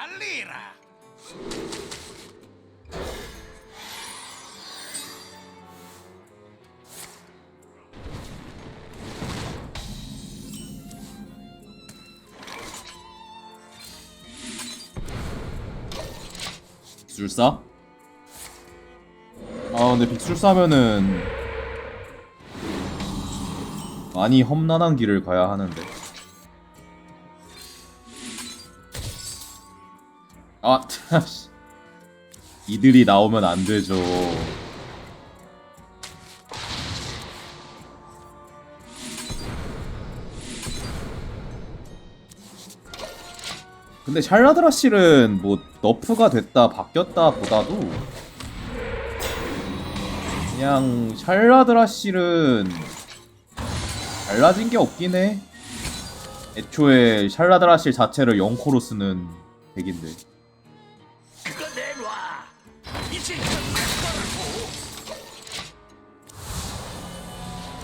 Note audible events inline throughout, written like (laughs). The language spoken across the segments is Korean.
알리라. 빅술사? 아 근데 빅술사면은 많이 험난한 길을 가야 하는데 아 씨. 이들이 나오면 안 되죠 근데 샬라드라실은 뭐 너프가 됐다 바뀌었다 보다도 그냥 샬라드라실은 달라진 게 없긴 해. 애초에 샬라드라실 자체를 0코로 쓰는 덱인데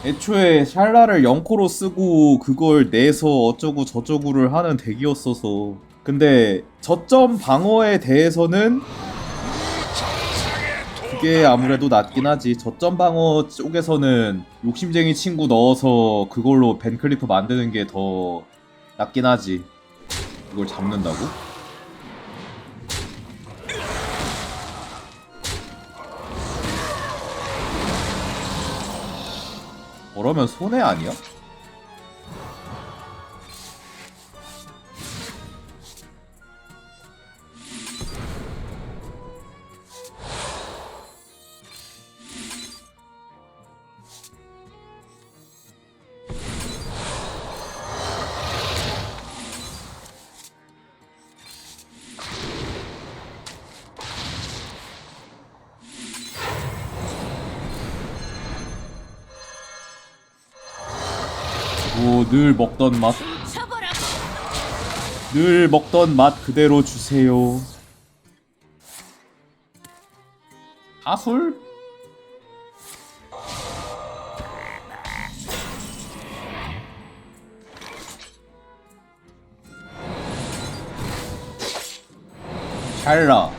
애초에 샬라를 0코로 쓰고 그걸 내서 어쩌고 저쩌고를 하는 덱이었어서. 근데 저점 방어에 대해서는 그게 아무래도 낫긴 하지. 저점 방어 쪽에서는 욕심쟁이 친구 넣어서 그걸로 벤클리프 만드는 게 더 낫긴 하지. 그걸 잡는다고? 그러면 손해 아니야? 오, 늘 먹던 맛. 늘 먹던 맛 그대로 주세요. 하술? 샬라.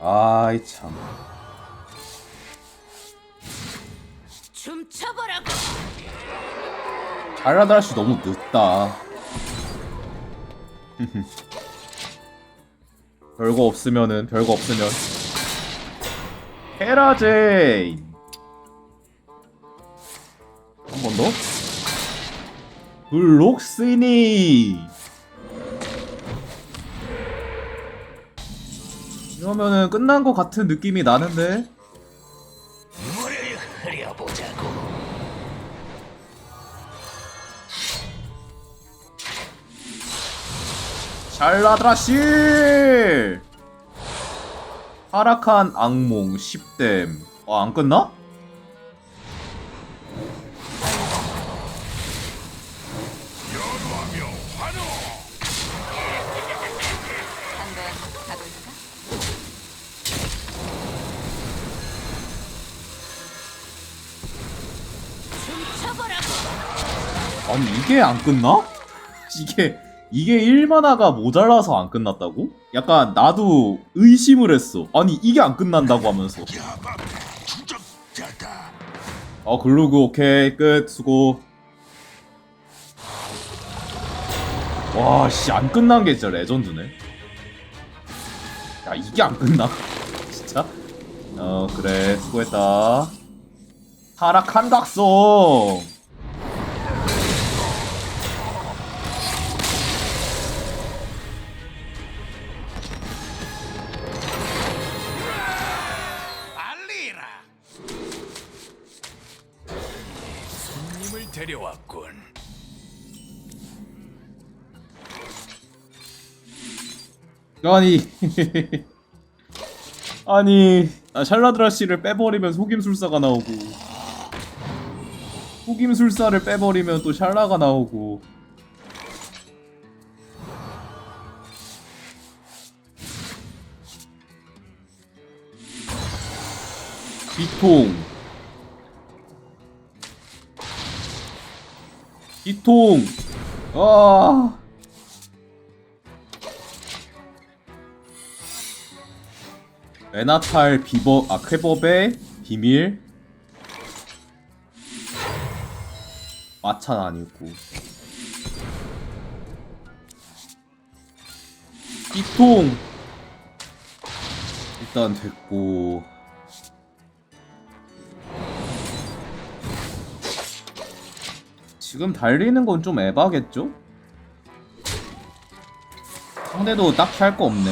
아이 참. 샬라드라시 너무 늦다. (laughs) 별거 없으면은 별거 없으면 헤라제인 한 번 더. 블록스니 이러면은 끝난 것 같은 느낌이 나는데 샬라드라실 하락한 악몽 10댐 어, 안 끝나? 아니 이게 안 끝나? (laughs) 이게 이게 1만화가 모자라서 안 끝났다고? 약간 나도 의심을 했어. 아니 이게 안 끝난다고 하면서. 아 글루그 오케이. 끝. 수고. 와 씨 안 끝난 게 진짜 레전드네. 야 이게 안 끝나? (laughs) 진짜? 어 그래. 수고했다. 타락한 각성 아니. (laughs) 아니. 아, 샬라드라씨를 빼버리면 속임술사가 나오고. 속임술사를 빼버리면 또 샬라가 나오고. 비통. 비통. 아 레나탈 비버 아 쾌법의 비밀? 마찬 아니고. 이통! 일단 됐고. 지금 달리는 건 좀 에바겠죠? 상대도 딱히 할 거 없네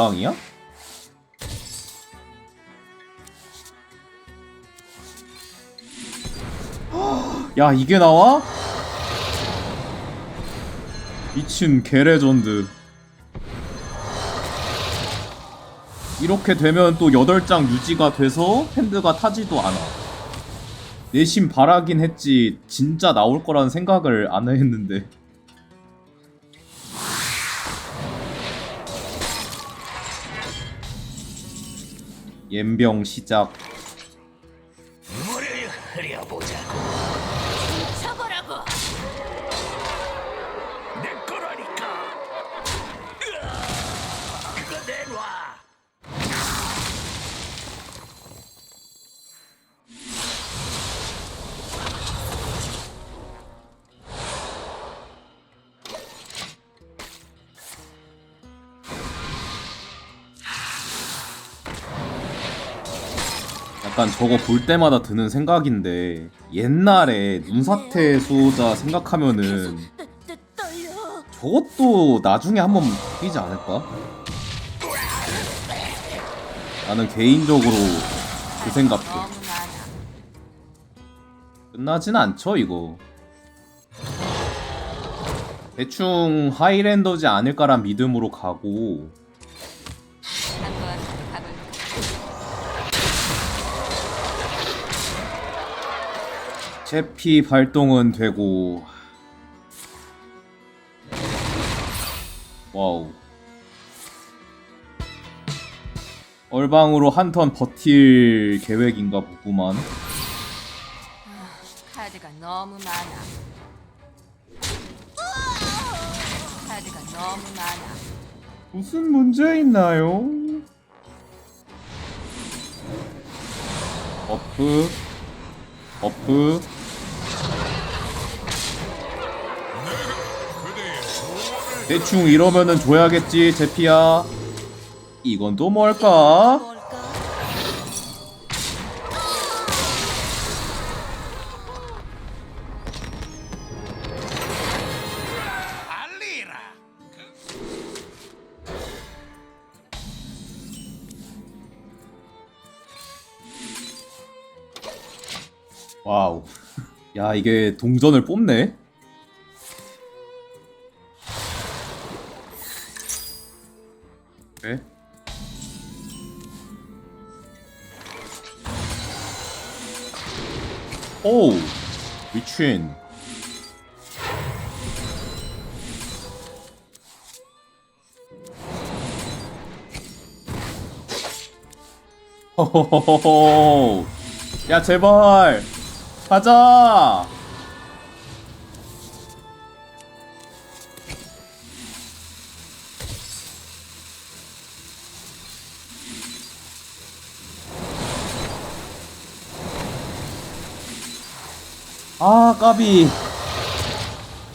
얼방이야? 야 이게 나와? 미친 개레전드 이렇게 되면 또 8장 유지가 돼서 핸드가 타지도 않아 내심 바라긴 했지 진짜 나올 거라는 생각을 안 했는데 옌병 시작 약간 저거 볼 때마다 드는 생각인데 옛날에 눈사태 수호자 생각하면은. 저것도 나중에 한번 바뀌지 않을까? 나는 개인적으로 그 많아. 끝나진 않죠 이거 대충 하이랜더지 않을까란 믿음으로 가고 제피 발동은 되고 와우 얼방으로 한 턴 버틸 계획인가 보구만 카드가 너무 많아. 카드가 너무 많아. 무슨 문제 있나요? 버프 버프 대충 이러면은 줘야겠지 제피야. 이건 또 뭘까? 와우. 야 이게 동전을 뽑네 오 미친 호호호호 야 제발. 가자 아 까비.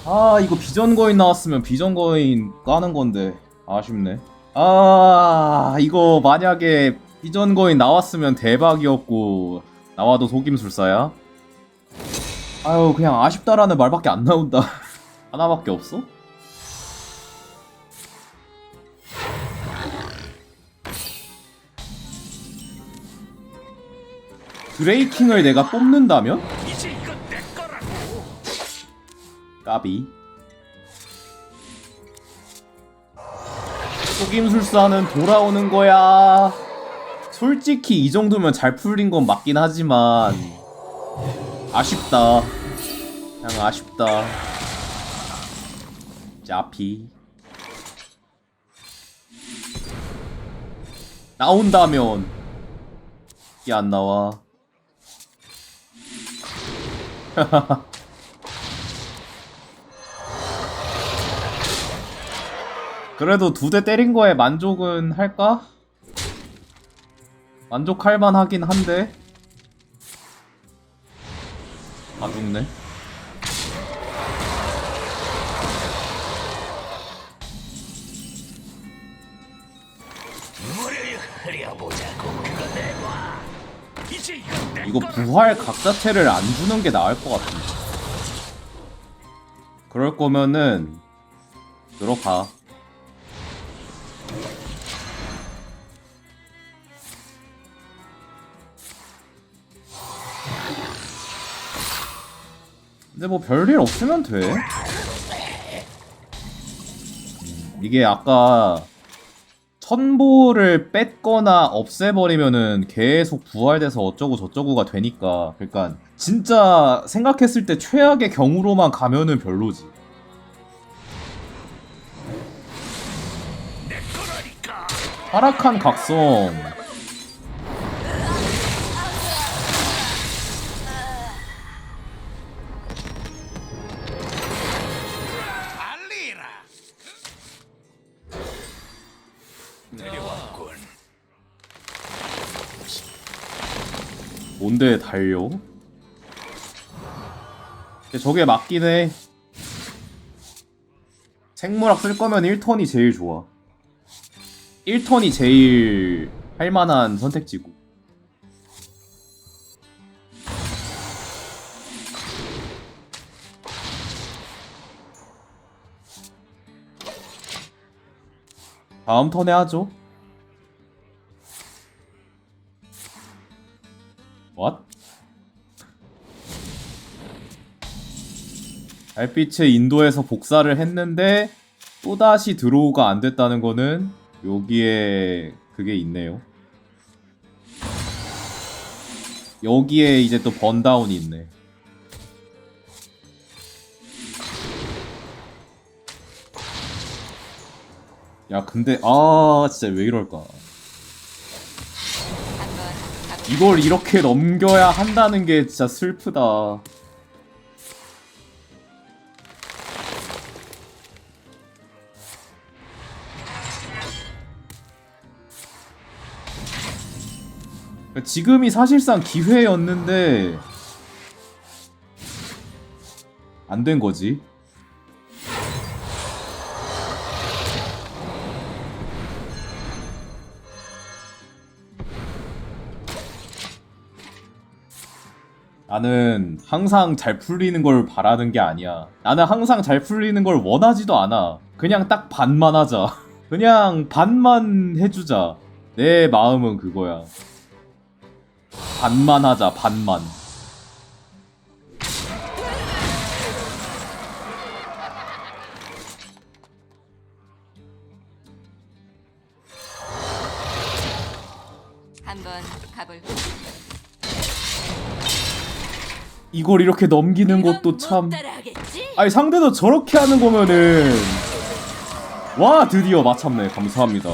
아 이거 비전 거인 나왔으면 비전 거인 까는 건데. 아쉽네. 아 이거 만약에 비전 거인 나왔으면 대박이었고. 나와도 속임술사야? 아유 그냥 아쉽다라는 말밖에 안 나온다. (laughs) 하나밖에 없어? 드레이킹을 내가 뽑는다면? 까비. 속임술사는 돌아오는 거야. 솔직히 이 정도면 잘 풀린 건 맞긴 하지만. 아쉽다. 그냥 아쉽다. 짜피 나온다면. 이게 안 나와. (laughs) 그래도 두 대 때린 거에 만족은 할까? 만족할 만하긴 한데. 아 죽네. 이거. 부활 각 자체를 안 주는 게 나을 것 같은데. 그럴 거면은 들어가. 근데 뭐 별일 없으면 돼. 음, 이게 아까 천보를 뺐거나 없애버리면은 계속 부활돼서 어쩌고 저쩌고가 되니까. 그러니까 진짜 생각했을 때 최악의 경우로만 가면은 별로지. 타락한 각성 뭔데 달려? 저게 맞긴 해. 생물학 쓸 거면 1턴이 제일 좋아. 1턴이 제일 할 만한 선택지고. 다음 턴에 하죠 What? 달빛의 인도에서 복사를 했는데 또다시 드로우가 안 됐다는 거는 여기에 그게 있네요. 여기에 이제 또 번다운이 있네. 야 근데 아 진짜 왜 이럴까? 이걸 이렇게 넘겨야 한다는 게 진짜 슬프다 지금이 사실상 기회였는데 안 된 거지. 나는 항상 잘 풀리는 걸 바라는 게 아니야. 나는 항상 잘 풀리는 걸 원하지도 않아. 그냥 딱 반만 하자. (laughs) 그냥 반만 해주자. 내 마음은 그거야. 반만 하자, 반만. 한번 가볼까? 이걸 이렇게 넘기는 것도 참. 아니, 상대도 저렇게 하는 거면은. 와, 드디어 마참네. 감사합니다.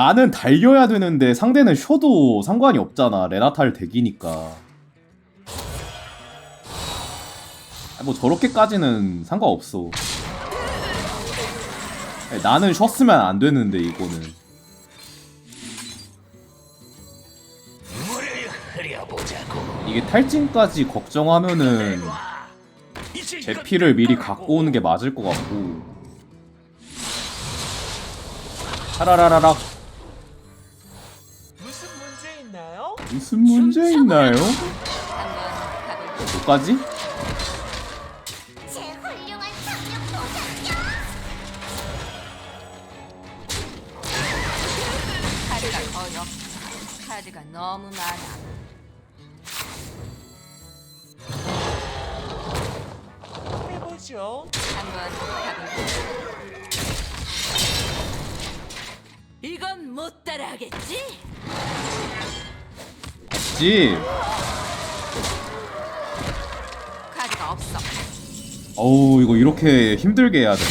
나는 달려야 되는데 상대는 쉬어도 상관이 없잖아. 레나탈 덱이니까. 뭐 저렇게까지는 상관없어. 나는 쉬었으면 안 되는데 이거는. 이게 탈진까지 걱정하면은 제 피를 내 미리. 갖고 오는 게 맞을 것 같고. 차라라라락 무슨 문제 있나요? 뭐까지? 지 카드가 없어. 어우 이거 이렇게 힘들게 해야 되나?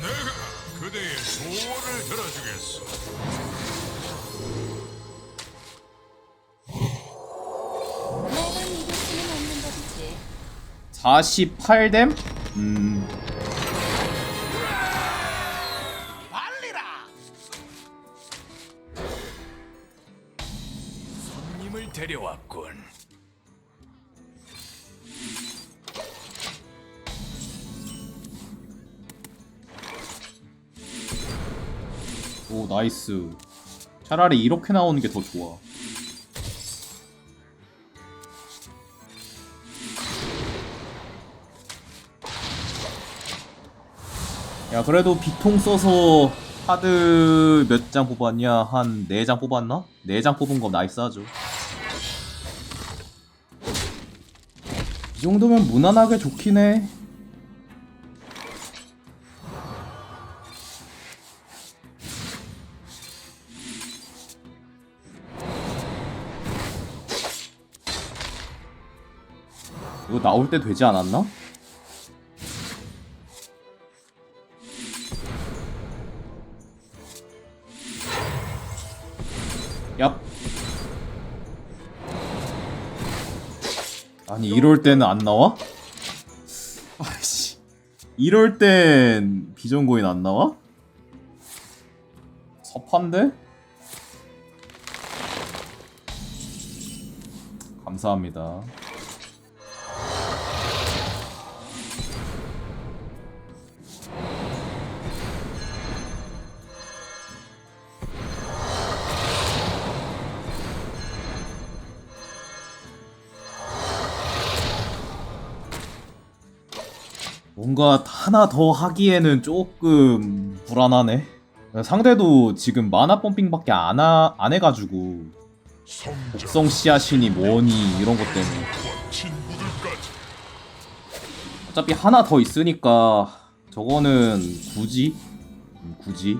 내가 그대의 소원을 들어주겠소. 48뎀? 음. 손님을 데려왔군. 오 나이스 차라리 이렇게 나오는 게 더 좋아 야 그래도 비통 써서 카드 몇 장 뽑았냐 한 4장 뽑았나? 4장 뽑은 거 나이스하죠 이 정도면 무난하게 좋긴 해 이거 나올 때 되지 않았나? 아니 이럴 때는 안 나와? 아이씨. 이럴 땐 비전고인 안 나와? 섭한데? 감사합니다. 뭔가 하나 더 하기에는 조금 불안하네. 상대도 지금 마나 펌핑밖에 안, 하, 안 해가지고 곡성 씨앗이니 뭐니 이런 것 때문에. 어차피 하나 더 있으니까 저거는 굳이? 음, 굳이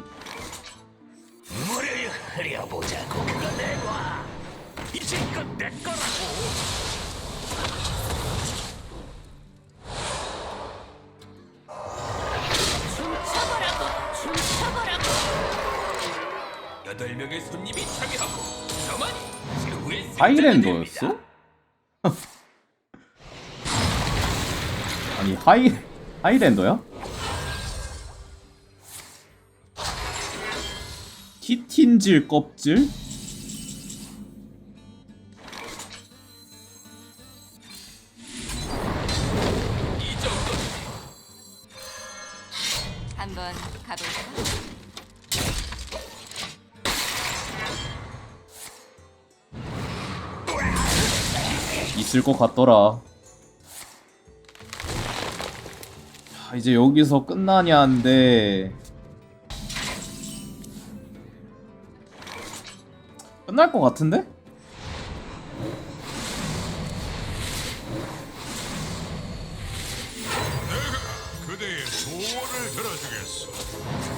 여덟 명의 손님이 참여하고 저만 최후의 승자가 하이랜더였어? 됩니다. 아니 하이 하이랜더야? 티틴질 껍질? 있을 것 같더라. 자, 이제 여기서 끝나냐인데 끝날 것 같은데? 그대의 소원을 들어주겠소.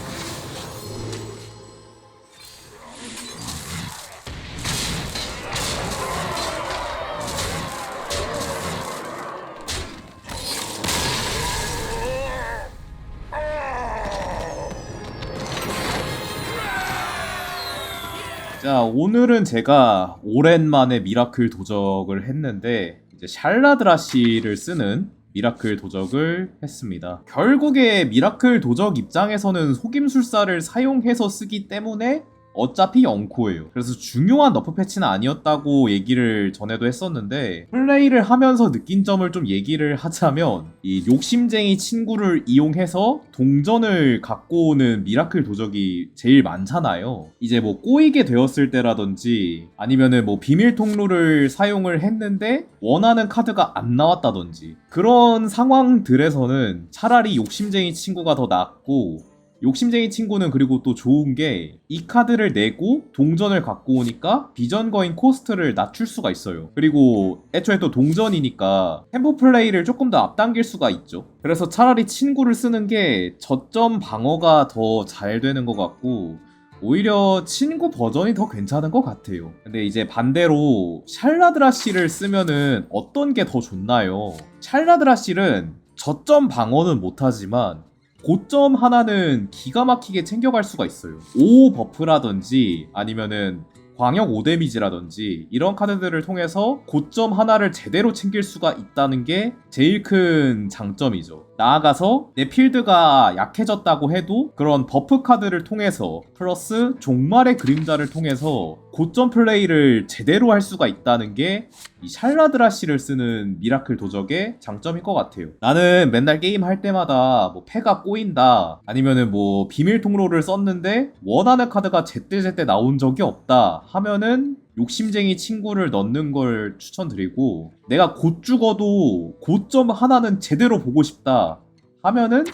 오늘은 제가 오랜만에 미라클 도적을 했는데 이제 샬라드라시를 쓰는 미라클 도적을 했습니다. 결국에 미라클 도적 입장에서는 속임술사를 사용해서 쓰기 때문에 어차피 영코예요. 그래서 중요한 너프 패치는 아니었다고 얘기를 전에도 했었는데 플레이를 하면서 느낀 점을 좀 얘기를 하자면 이 욕심쟁이 친구를 이용해서 동전을 갖고 오는 미라클 도적이 제일 많잖아요. 이제 뭐 꼬이게 되었을 때라든지 아니면은 뭐 비밀 통로를 사용을 했는데 원하는 카드가 안 나왔다든지 그런 상황들에서는 차라리 욕심쟁이 친구가 더 낫고 욕심쟁이 친구는 그리고 또 좋은 게 이 카드를 내고 동전을 갖고 오니까 비전 거인 코스트를 낮출 수가 있어요. 그리고 애초에 또 동전이니까 템포 플레이를 조금 더 앞당길 수가 있죠. 그래서 차라리 친구를 쓰는 게 저점 방어가 더 잘 되는 것 같고 오히려 친구 버전이 더 괜찮은 것 같아요. 근데 이제 반대로 샬라드라실을 쓰면은 어떤 게 더 좋나요? 샬라드라실은 저점 방어는 못하지만 고점 하나는 기가 막히게 챙겨갈 수가 있어요. 5 버프라든지 아니면은 광역 5 데미지라든지 이런 카드들을 통해서 고점 하나를 제대로 챙길 수가 있다는 게 제일 큰 장점이죠. 나아가서 내 필드가 약해졌다고 해도 그런 버프 카드를 통해서 플러스 종말의 그림자를 통해서 고점 플레이를 제대로 할 수가 있다는 게 이 샬라드라시를 쓰는 미라클 도적의 장점인 것 같아요. 나는 맨날 게임 할 때마다 뭐 패가 꼬인다 아니면은 뭐 비밀 통로를 썼는데 원하는 카드가 제때제때 나온 적이 없다 하면은 욕심쟁이 친구를 넣는 걸 추천드리고 내가 곧 죽어도 고점 하나는 제대로 보고 싶다 하면은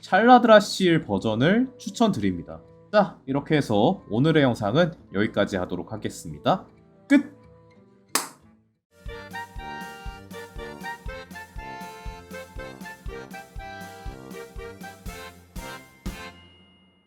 샬라드라실 버전을 추천드립니다. 자 이렇게 해서 오늘의 영상은 여기까지 하도록 하겠습니다. 끝!